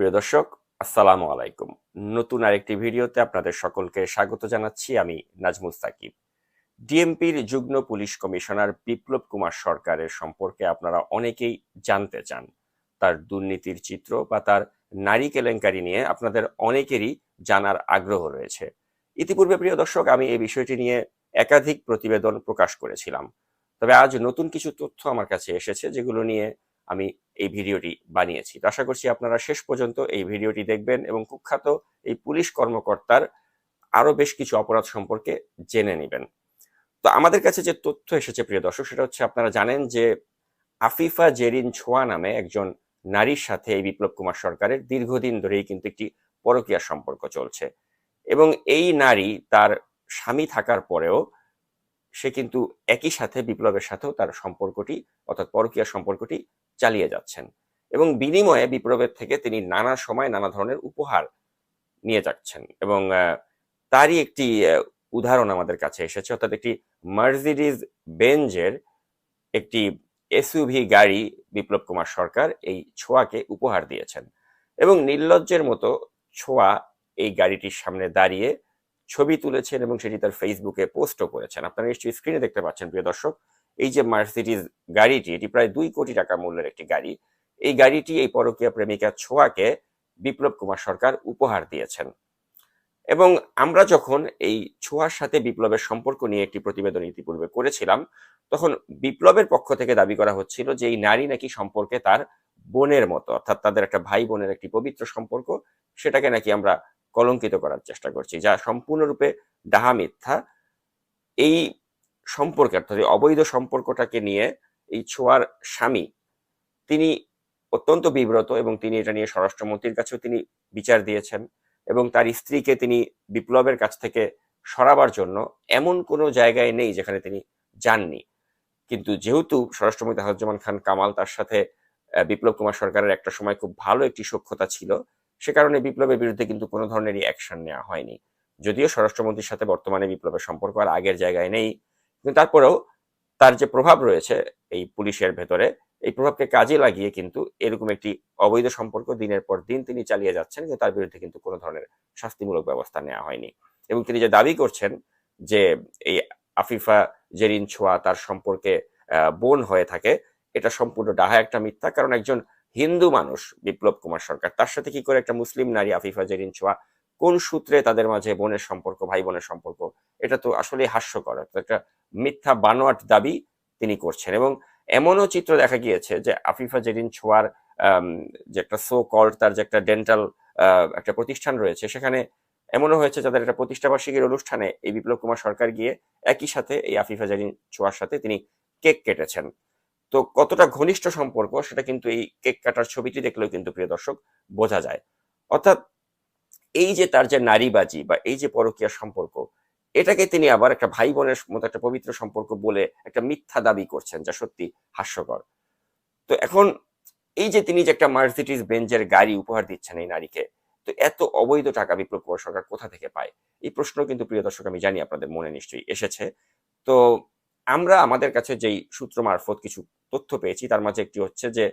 প্রিয় দর্শক, আসসালামু আলাইকুম। নতুন আরেকটি ভিডিওতে আপনাদের সকলকে স্বাগত জানাচ্ছি আমি নাজমুল সাকিব। ডিএমপির যুগ্ম পুলিশ কমিশনার বিপ্লব কুমার সরকারের সম্পর্কে আপনারা অনেকেই জানতে চান। তার দুর্নীতির চিত্র বা তার নারী কেলেঙ্কারি নিয়ে আপনাদের অনেকেরই জানার আগ্রহ রয়েছে। ইতিপূর্বে, প্রিয় দর্শক, আমি এই বিষয়টি নিয়ে একাধিক প্রতিবেদন প্রকাশ করেছিলাম। তবে আজ নতুন কিছু তথ্য আমার কাছে এসেছে, যেগুলো নিয়ে আমি এই ভিডিওটি বানিয়েছি। তো আশা করছি আপনারা শেষ পর্যন্ত এই ভিডিওটি দেখবেন এবং কুখ্যাত এই পুলিশ কর্মকর্তার আরও বেশ কিছু অপরাধ সম্পর্কে জেনে নেবেন। তো আমাদের কাছে যে তথ্য এসেছে প্রিয় দর্শক, সেটা হচ্ছে আপনারা জানেন যে আফিফা জেরিন ছোয়া নামে একজন নারীর সাথে এই বিপ্লব কুমার সরকারের দীর্ঘদিন ধরেই কিন্তু একটি পরকীয়া সম্পর্ক চলছে। এবং এই নারী তার স্বামী থাকার পরেও সে কিন্তু একই সাথে বিপ্লবের সাথেও তার সম্পর্কটি, অর্থাৎ পরকীয়া সম্পর্কটি চালিয়ে যাচ্ছেন এবং বিনিময়ে বিপ্লবের থেকে তিনি নানা সময় নানা ধরনের উপহার নিয়ে যাচ্ছেন এবং তারই একটি উদাহরণ আমাদের কাছে এসেছে। অর্থাৎ একটি মার্সিডিজ বেঞ্জের একটি এসইউভি গাড়ি বিপ্লব কুমার সরকার এই ছোঁয়াকে উপহার দিয়েছেন এবং নির্লজ্জের মতো ছোঁয়া এই গাড়িটির সামনে দাঁড়িয়ে ছবি তুলেছেন এবং সেটি তার ফেসবুকে পোস্টও করেছেন। আপনারা নিশ্চয়ই স্ক্রিনে দেখতে পাচ্ছেন, প্রিয় দর্শক। এই যে মার্সিডিজ গাড়িটি, এটি প্রায় দুই কোটি টাকা মূল্যের একটি গাড়ি। এই গাড়িটি এই পরকীয়া প্রেমিকা ছোঁয়াকে বিপ্লব কুমার সরকার উপহার দিয়েছেন। এবং আমরা যখন এই ছোঁয়ার সাথে বিপ্লবের সম্পর্ক নিয়ে একটি প্রতিবেদন ইতিপূর্বে করেছিলাম, তখন বিপ্লবের পক্ষ থেকে দাবি করা হচ্ছিল যে এই নারী নাকি সম্পর্কে তার বোনের মতো, অর্থাৎ তাদের একটা ভাই বোনের একটি পবিত্র সম্পর্ক, সেটাকে নাকি আমরা কলঙ্কিত করার চেষ্টা করছি, যা সম্পূর্ণরূপে ডাহা মিথ্যা। এই সম্পর্কে, অর্থাৎ অবৈধ সম্পর্কটাকে নিয়ে এই ছোঁয়ার স্বামী, তিনি অত্যন্ত বিব্রত এবং তিনি এটা নিয়ে স্বরাষ্ট্রমন্ত্রীর কাছেও তিনি বিচার দিয়েছেন এবং তার স্ত্রীকে তিনি বিপ্লবের কাছ থেকে সরাবার জন্য এমন কোনো জায়গায় নেই যেখানে তিনি যাননি। কিন্তু যেহেতু স্বরাষ্ট্রমন্ত্রী হাজুজ্জামান খান কামাল তার সাথে বিপ্লব কুমার সরকারের একটা সময় খুব ভালো একটি সখ্যতা ছিল, সে কারণে বিপ্লবের বিরুদ্ধে কিন্তু কোনো ধরনেরই অ্যাকশন নেওয়া হয়নি। যদিও স্বরাষ্ট্রমন্ত্রীর সাথে বর্তমানে বিপ্লবের সম্পর্ক আর আগের জায়গায় নেই কিন্তু তারপরেও তার যে প্রভাব রয়েছে এই পুলিশের ভেতরে, এই প্রভাবকে কাজে লাগিয়ে কিন্তু এরকম একটি অবৈধ সম্পর্ক দিনের পর দিন তিনি চালিয়ে যাচ্ছেন, কিন্তু তার বিরুদ্ধে কিন্তু কোনো ধরনের শাস্তিমূলক ব্যবস্থা নেওয়া হয়নি। এবং তিনি যে দাবি করছেন যে এই আফিফা জেরিন ছোয়া তার সম্পর্কে বোন হয়ে থাকে, এটা সম্পূর্ণ ডাহা একটা মিথ্যা। কারণ একজন হিন্দু মানুষ, বিপ্লব কুমার সরকার, তার সাথে কি করে একটা মুসলিম নারী আফিফা জেরিন ছোয়া কোন সূত্রে তাদের মাঝে বোনের সম্পর্ক, ভাই বোনের সম্পর্ক? এটা তো আসলে হাস্যকর। একটা মিথ্যা বানোয়াট দাবি তিনি করছেন এবং এমনও চিত্র দেখা গিয়েছে যে আফিফা জেরিন ছোয়ার যে একটা সো কল্ড তার যে একটা ডেন্টাল একটা প্রতিষ্ঠান রয়েছে, সেখানে এমনও হয়েছে যাদের একটা প্রতিষ্ঠাবার্ষিকীর অনুষ্ঠানে এই বিপ্লব কুমার সরকার গিয়ে একই সাথে এই আফিফা জেরিন ছোয়ার সাথে তিনি কেক কেটেছেন। তো কতটা ঘনিষ্ঠ সম্পর্ক সেটা কিন্তু এই কেক কাটার ছবিটি দেখলেও কিন্তু প্রিয় দর্শক বোঝা যায়। অর্থাৎ এই যে তার যে নারীবাজি বা এই যে পরকীয়া সম্পর্ক, এটাকে তিনি আবার একটা ভাই বোনের মতো একটা পবিত্র সম্পর্ক বলে একটা মিথ্যা দাবি করছেন যা সত্যি হাস্যকর। তো এখন এই যে তিনি যে একটা মার্সিডিজ বেঞ্জের গাড়ি উপহার দিচ্ছেন এই নারীকে, তো এত অবৈধ টাকা বিপ্লব কুমার সরকার কোথা থেকে পায়? এই প্রশ্ন কিন্তু প্রিয় দর্শক, আমি জানি আপনাদের মনে নিশ্চয়ই এসেছে। তো আমরা আমাদের কাছে যেই সূত্র মারফত কিছু তথ্য পেয়েছি, তার মাঝে একটি হচ্ছে যে,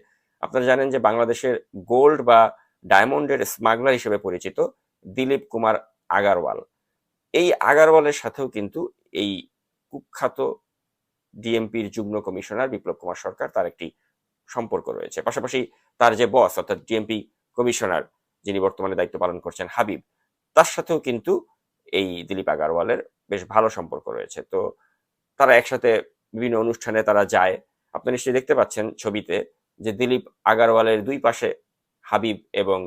আপনারা জানেন যে বাংলাদেশের গোল্ড বা ডায়মন্ডের স্মাগলার হিসেবে পরিচিত দিলীপ কুমার আগারওয়াল। এই আগারওয়ালের সাথেও কিন্তু এই কুখ্যাত ডিএমপির যুগ্ম কমিশনার বিপ্লব কুমার সরকার তার একটি সম্পর্ক রয়েছে। পাশাপাশি তার যে বস, অর্থাৎ ডিএমপি কমিশনার, যিনি বর্তমানে দায়িত্ব পালন করছেন হাবিব, তার সাথেও কিন্তু এই দিলীপ আগারওয়ালের বেশ ভালো সম্পর্ক রয়েছে। তো তারা একসাথে বিভিন্ন অনুষ্ঠানে তারা যায়। আপনি নিশ্চয়ই দেখতে পাচ্ছেন ছবিতে যে দিলীপ আগারওয়ালের দুই পাশে হাবিব এবং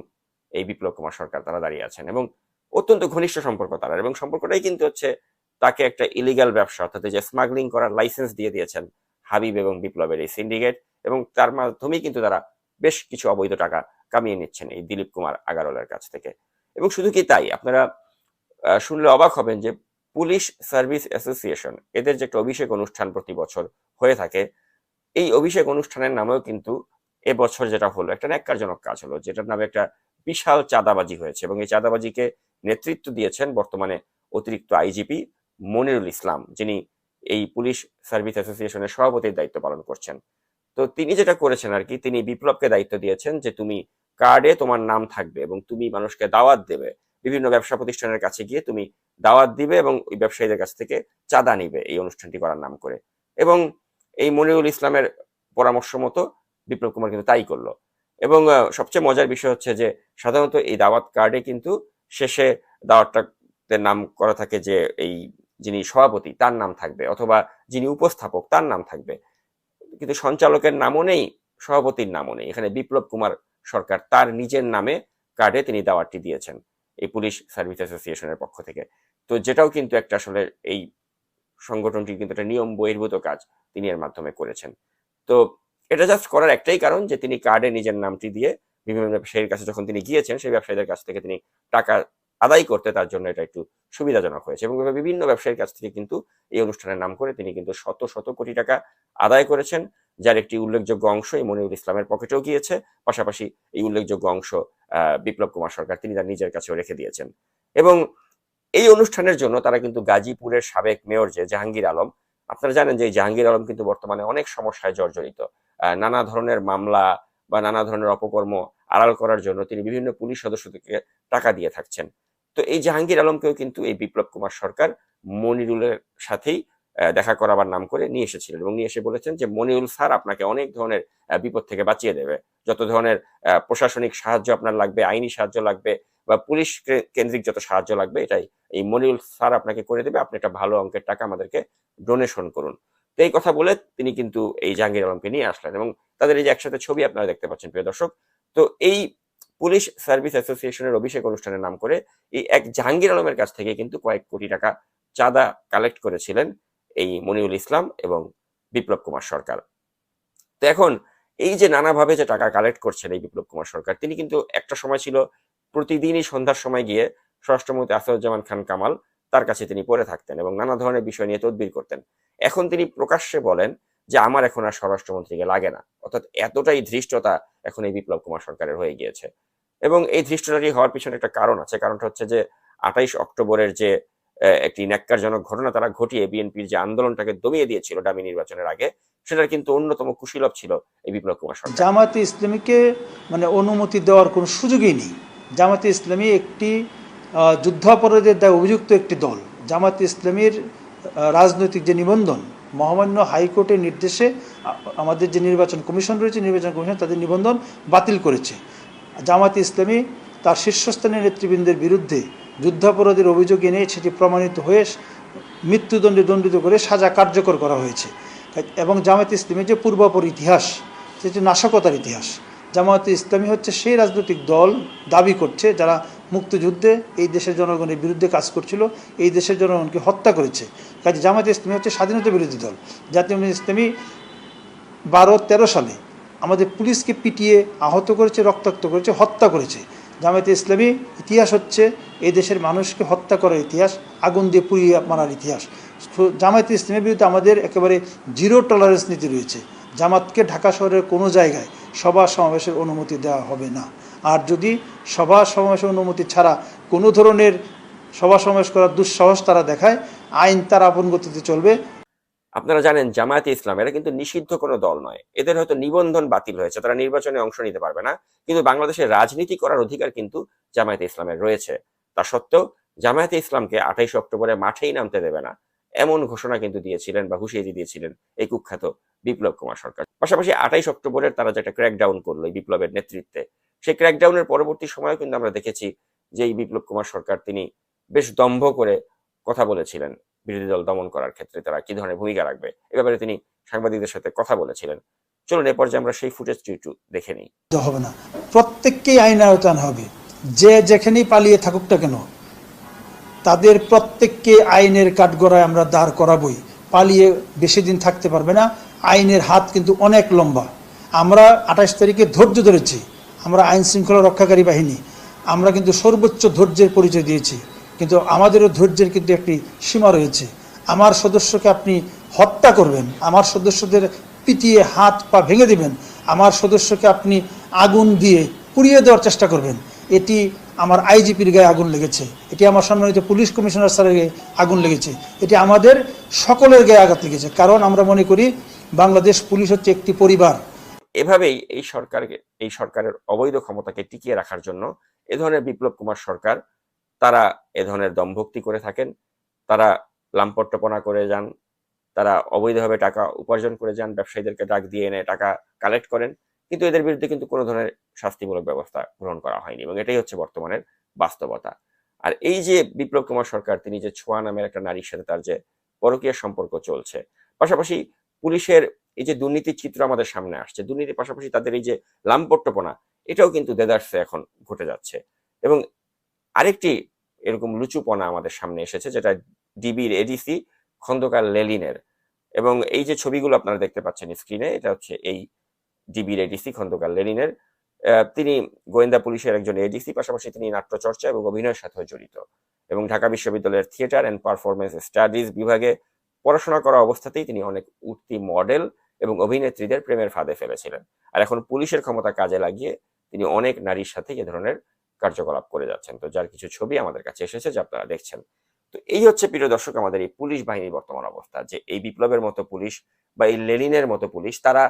এই বিপ্লব কুমার সরকার তারা দাঁড়িয়ে আছেন এবং অত্যন্ত ঘনিষ্ঠ সম্পর্ক তারা এবং সম্পর্কটাই কিন্তু হচ্ছে তাকে একটা ইলিগাল ব্যবসা, অর্থাৎ যে স্মাগলিং করার লাইসেন্স দিয়ে দিয়েছেন হাবিব এবং বিপ্লবের এই সিন্ডিকেট এবং তার মাধ্যমেই কিন্তু তারা বেশ কিছু অবৈধ টাকা কামিয়ে নিচ্ছেন এই দিলীপ কুমার আগারওয়ালের কাছ থেকে। এবং শুধু কি তাই, আপনারা শুনলে অবাক হবেন যে পুলিশ সার্ভিস অ্যাসোসিয়েশন, এদের যে একটা অভিষেক অনুষ্ঠান প্রতি বছর হয়ে থাকে, এই অভিষেক অনুষ্ঠানের নামেও কিন্তু এবছর যেটা হলো, একটা ন্যাক্কারজনক কাজ হলো, যেটার নামে একটা বিশাল চাঁদাবাজি হয়েছে এবং এই চাঁদাবাজিকে নেতৃত্ব দিয়েছেন বর্তমানে অতিরিক্ত আইজিপি মনিরুল ইসলাম, যিনি এই পুলিশ সার্ভিস অ্যাসোসিয়েশনের সভাপতির দায়িত্ব পালন করছেন। তো তিনি যেটা করেছেন আর কি, তিনি বিপ্লবকে দায়িত্ব দিয়েছেন যে তুমি কার্ডে তোমার নাম থাকবে এবং তুমি মানুষকে দাওয়াত দেবে। বিভিন্ন ব্যবসা প্রতিষ্ঠানের কাছে গিয়ে তুমি দাওয়াত দিবে এবং ওই ব্যবসায়ীদের কাছ থেকে চাঁদা নিবে এই অনুষ্ঠানটি করার নাম করে। এবং এই মনিরুল ইসলামের পরামর্শ মতো বিপ্লব কুমার কিন্তু তাই করল। এবং সবচেয়ে মজার বিষয় হচ্ছে যে, সাধারণত এই দাওয়াত কার্ডে কিন্তু শেষে দাওয়াতটাতে নাম করা থাকে যে, এই যিনি সভাপতি, তার নাম থাকবে অথবা যিনি উপস্থাপক, তার নাম থাকবে। কিন্তু সঞ্চালকের নামও নেই, সভাপতির নামও নেই। এখানে বিপ্লব কুমার সরকার তার নিজের নামে কার্ডে তিনি দাওয়াতটি দিয়েছেন, এই পুলিশ সার্ভিস অ্যাসোসিয়েশনের পক্ষ থেকে। তো যেটাও কিন্তু একটা আসলে এই সংগঠনটির কিন্তু একটা নিয়ম বহির্ভূত কাজ তিনি এর মাধ্যমে করেছেন। তো এটা জাস্ট করার একটাই কারণ যে তিনি কার্ডে নিজের নামটি দিয়ে বিভিন্ন ব্যবসায়ীর কাছে যখন তিনি গিয়েছেন, সেই ব্যবসায়ীদের কাছ থেকে তিনি টাকা আদায় করতে তার জন্য এটা একটু সুবিধাজনক হয়েছে এবং বিভিন্ন ব্যবসায়ীর কাছ থেকে কিন্তু এই অনুষ্ঠানের নাম করে তিনি কিন্তু শত শত কোটি টাকা আদায় করেছেন, যার একটি উল্লেখযোগ্য অংশ এই মনিরুল ইসলামের পকেটেও গিয়েছে। পাশাপাশি এই উল্লেখযোগ্য অংশ বিপ্লব কুমার সরকার তিনি তার নিজের কাছেও রেখে দিয়েছেন। এবং এই অনুষ্ঠানের জন্য তারা কিন্তু গাজীপুরের সাবেক মেয়র যে জাহাঙ্গীর আলম, আপনারা জানেন যে জাহাঙ্গীর আলম কিন্তু বর্তমানে অনেক সমস্যায় জর্জরিত। নানা ধরনের মামলা বা নানা ধরনের অপকর্ম আড়াল করার জন্য তিনি বিভিন্ন পুলিশ সদস্যদেরকে টাকা দিয়ে থাকছেন। তো এই জাহাঙ্গীর আলমকেও কিন্তু এই বিপ্লব কুমার সরকার মনিরুলের সাথেই দেখা করাবার নাম করে নিয়ে এসেছিলেন এবং নিয়ে এসে বলেছেন যে মনিরুল স্যার আপনাকে অনেক ধরনের বিপদ থেকে বাঁচিয়ে দেবে। যত ধরনের প্রশাসনিক সাহায্য আপনার লাগবে, আইনি সাহায্য লাগবে বা পুলিশ কেন্দ্রিক যত সাহায্য লাগবে, এটাই। এই মনিরুল স্যার আপনাকে করে দেবে, আপনি একটা ভালো অঙ্কের টাকা আমাদেরকে ডোনেশন করুন। তো এই কথা বলে তিনি কিন্তু এই জাহাঙ্গীর আলমকে নিয়ে আসলেন এবং তাদের এই যে একসাথে ছবি আপনারা দেখতে পাচ্ছেন, প্রিয় দর্শক। তো এই পুলিশ সার্ভিস অ্যাসোসিয়েশনের অভিষেক অনুষ্ঠানের নাম করে এই এক জাহাঙ্গীর আলমের কাছ থেকে কিন্তু কয়েক কোটি টাকা চাঁদা কালেক্ট করেছিলেন এই মনিউল ইসলাম এবং বিপ্লব কুমার সরকার। তো এখন এই যে নানাভাবে যে টাকা কালেক্ট করছেন এই বিপ্লব কুমার সরকার, তিনি কিন্তু একটা সময় ছিল প্রতিদিনই সন্ধ্যার সময় গিয়ে স্বরাষ্ট্রমন্ত্রী আসাদুজ্জামান খান কামাল তার কাছে তিনি পড়ে থাকতেন এবং নানা ধরনের বিষয় নিয়ে তদবির করতেন। এখন তিনি প্রকাশ্যে বলেন যে, আমার এখন আর স্বরাষ্ট্রমন্ত্রীকে লাগে না। অর্থাৎ এতটাই ধৃষ্টতা এখন এই বিপ্লব কুমার সরকারের হয়ে গিয়েছে। এবং এই ধৃষ্টতাটি হওয়ার পিছনে একটা কারণ আছে। কারণটা হচ্ছে যে, আঠাইশ অক্টোবরের যে একটি ন্যাক্কারজনক ঘটনা তারা ঘটিয়ে বিএনপির যে আন্দোলনটাকে দমিয়ে দিয়েছিল ডামি নির্বাচনের আগে, সেটার কিন্তু অন্যতম কুশীলভ ছিল এই বিপ্লব কুমার সরকার। জামাতে ইসলামীকে মানে অনুমতি দেওয়ার কোনো সুযোগই নেই। জামাতে ইসলামী একটি যুদ্ধাপরাধের দায় অভিযুক্ত একটি দল, জামাতে ইসলামীর রাজনৈতিক যে নিবন্ধন, মহামান্য হাইকোর্টের নির্দেশে আমাদের যে নির্বাচন কমিশন রয়েছে, নির্বাচন কমিশন তাদের নিবন্ধন বাতিল করেছে। জামাতে ইসলামী তার শীর্ষস্থানীয় নেতৃবৃন্দের বিরুদ্ধে যুদ্ধাপরাধের অভিযোগ এনে সেটি প্রমাণিত হয়ে মৃত্যুদণ্ডে দণ্ডিত করে সাজা কার্যকর করা হয়েছে। এবং জামায়াত ইসলামের যে পূর্বাপর ইতিহাস সেটি নাশকতার ইতিহাস। জামায়াত ইসলামী হচ্ছে সেই রাজনৈতিক দল দাবি করছে যারা মুক্তিযুদ্ধে এই দেশের জনগণের বিরুদ্ধে কাজ করছিল, এই দেশের জনগণকে হত্যা করেছে। কাজে জামায়াত ইসলামী হচ্ছে স্বাধীনতা বিরোধী দল। জাতীয় ইসলামী বারো তেরো সালে আমাদের পুলিশকে পিটিয়ে আহত করেছে, রক্তাক্ত করেছে, হত্যা করেছে। জামায়াতে ইসলামী ইতিহাস হচ্ছে এই দেশের মানুষকে হত্যা করার ইতিহাস, আগুন দিয়ে পুড়িয়ে মারার ইতিহাস। জামায়াতে ইসলামের বিরুদ্ধে আমাদের একেবারে জিরো টলারেন্স নীতি রয়েছে। জামাতকে ঢাকা শহরের কোনো জায়গায় সভা সমাবেশের অনুমতি দেওয়া হবে না। আর যদি সভা সমাবেশের অনুমতি ছাড়া কোনো ধরনের সভা সমাবেশ করার দুঃসাহস তারা দেখায়, আইন তার আপন গতিতে চলবে। আপনারা জানেন, জামায়াতে ইসলাম এরা কিন্তু নিষিদ্ধ কোনো দল নয়। এদের হয়তো নিবন্ধন বাতিল হয়েছে, তারা নির্বাচনে অংশ নিতে পারবে না। কিন্তু বাংলাদেশের রাজনীতি করার অধিকার কিন্তু জামায়াতে ইসলামের রয়েছে। তা সত্ত্বেও জামায়াতে ইসলামকে আঠাইশ অক্টোবরে মাঠেই নামতে দেবে না। এমন ঘোষণা কিন্তু দিয়েছিলেন বা হুঁশিয়ারি দিয়েছিলেন এই কুখ্যাত বিপ্লব কুমার সরকার। পাশাপাশি আঠাইশ অক্টোবরের তারা যে একটা ক্র্যাকডাউন করল এই বিপ্লবের নেতৃত্বে, সেই ক্র্যাকডাউনের পরবর্তী সময়েও কিন্তু আমরা দেখেছি যে এই বিপ্লব কুমার সরকার তিনি বেশ দম্ভ করে কথা বলেছিলেন বিরোধী দল দমন করার ক্ষেত্রে, তারা কি ধরনের ভূমিকা রাখবে? এ ব্যাপারে তিনি সাংবাদিকদের সাথে কথা বলেছিলেন। চলুন এ পর্যায়ে আমরা সেই ফুটেজটি একটু দেখে নিই। হবে না। প্রত্যেককেই আইন আয়তান হবে। যে যেখানেই পালিয়ে থাকুক না কেন, তাদের প্রত্যেককে আইনের কাঠগড়ায় আমরা দাঁড় করাবই। পালিয়ে বেশি দিন থাকতে পারবে না। আইনের হাত কিন্তু অনেক লম্বা। আমরা আঠাশ তারিখে ধৈর্য ধরেছি। আমরা আইন শৃঙ্খলা রক্ষাকারী বাহিনী। আমরা কিন্তু সর্বোচ্চ ধৈর্যের পরিচয় দিয়েছি। কিন্তু আমাদেরও ধৈর্যের কিন্তু একটি সীমা রয়েছে। আমার সদস্যকে আপনি হত্যা করবেন। আমার সদস্যদের পিটিয়ে হাত পা ভেঙে দেবেন। আমার সদস্যকে আপনি আগুন দিয়ে পুড়িয়ে দেওয়ার চেষ্টা করবেন। এটি আমার আইজিপির গায়ে আগুন লেগেছে। এটি আমার সম্মানিত পুলিশ কমিশনার স্যারের গায়ে আগুন লেগেছে। এটি আমাদের সকলের গায়ে আঘাত লেগেছে। কারণ আমরা মনে করি বাংলাদেশ পুলিশ হচ্ছে একটি পরিবার। এভাবেই এই সরকারকে এই সরকারের অবৈধ ক্ষমতাকে টিকিয়ে রাখার জন্য এ ধরনের বিপ্লব কুমার সরকার, তারা এ ধরনের দম্ভক্তি করে থাকেন, তারা লাম্পট্যপনা করে যান, তারা অবৈধভাবে টাকা উপার্জন করে যান, ব্যবসায়ীদেরকে ডাক দিয়ে এনে টাকা কালেক্ট করেন, কিন্তু এদের বিরুদ্ধে কিন্তু কোনো ধরনের শাস্তিমূলক ব্যবস্থা গ্রহণ করা হয়নি এবং এটাই হচ্ছে বর্তমানের বাস্তবতা। আর এই যে বিপ্লব কুমার সরকার, তিনি যে ছোঁয়া নামের একটা নারীর সাথে তার যে পরকীয় সম্পর্ক চলছে, পাশাপাশি পুলিশের এই যে দুর্নীতির চিত্র আমাদের সামনে আসছে, দুর্নীতির পাশাপাশি তাদের এই যে লাম্পট্যপনা, এটাও কিন্তু দেদার্সে এখন ঘটে যাচ্ছে। এবং আরেকটি এরকম লুচুপনা আমাদের সামনে এসেছে, যেটা ডিবির এডিসি খন্দকার লেলিনের। এবং এই যে ছবিগুলো আপনারা দেখতে পাচ্ছেন স্ক্রিনে, এটা হচ্ছে এই ডিবির এডিসি খন্দকার লেলিনের। তিনি গোয়েন্দা পুলিশের একজন এডিসি পাশাপাশি তিনি নাট্যচর্চা এবং অভিনয়ের সাথে জড়িত। এবং ঢাকা বিশ্ববিদ্যালয়ের থিয়েটার অ্যান্ড পারফরমেন্স স্টাডিজ বিভাগে পড়াশোনা করা অবস্থাতেই তিনি অনেক উঠতি মডেল এবং অভিনেত্রীদের প্রেমের ফাঁদে ফেলেছিলেন। আর এখন পুলিশের ক্ষমতা কাজে লাগিয়ে তিনি অনেক নারীর সাথে এ ধরনের কার্যকলাপ করে যাচ্ছেন। তো যার কিছু ছবি আমাদের কাছে এসেছে যা আপনারা দেখছেন। তো এই হচ্ছে, প্রিয় দর্শক, আমাদের এই পুলিশ বাহিনীর বর্তমান অবস্থা। যে এই বিপ্লবের মতো পুলিশ বা এই লেনিনের মতো পুলিশ, তারা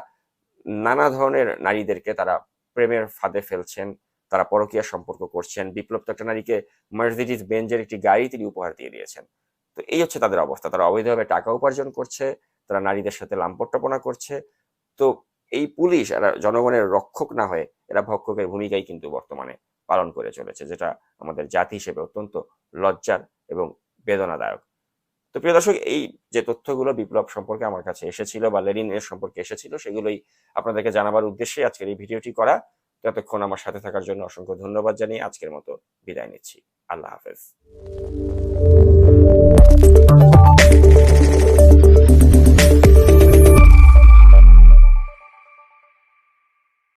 নানা ধরনের নারীদেরকে তারা প্রেমের ফাঁদে ফেলছেন, তারা পরকীয়া সম্পর্ক করছেন। বিপ্লব তো একটা নারীকে মার্সিডিজ বেঞ্জের একটি গাড়ি তিনি উপহার দিয়ে দিয়েছেন। তো এই হচ্ছে তাদের অবস্থা। তারা অবৈধভাবে টাকা উপার্জন করছে, তারা নারীদের সাথে লাম্পট্যপনা করছে। তো এই পুলিশ এরা জনগণের রক্ষক না হয়ে এরা ভক্ষকের ভূমিকাই কিন্তু বর্তমানে পালন করে চলেছে, যেটা আমাদের জাতি হিসেবে অত্যন্ত লজ্জার এবং বেদনাদায়ক। তো প্রিয় দর্শক, এই যে তথ্যগুলো বিপ্লব সম্পর্কে আমার কাছে এসেছিল বা লেনিন এর সম্পর্কে এসেছিল, সেগুলোই আপনাদেরকে জানাবার উদ্দেশ্যে আজকের এই ভিডিওটি করা। ততক্ষণ আমার সাথে থাকার জন্য অসংখ্য ধন্যবাদ জানিয়ে আজকের মতো বিদায় নিচ্ছি। আল্লাহ হাফেজ।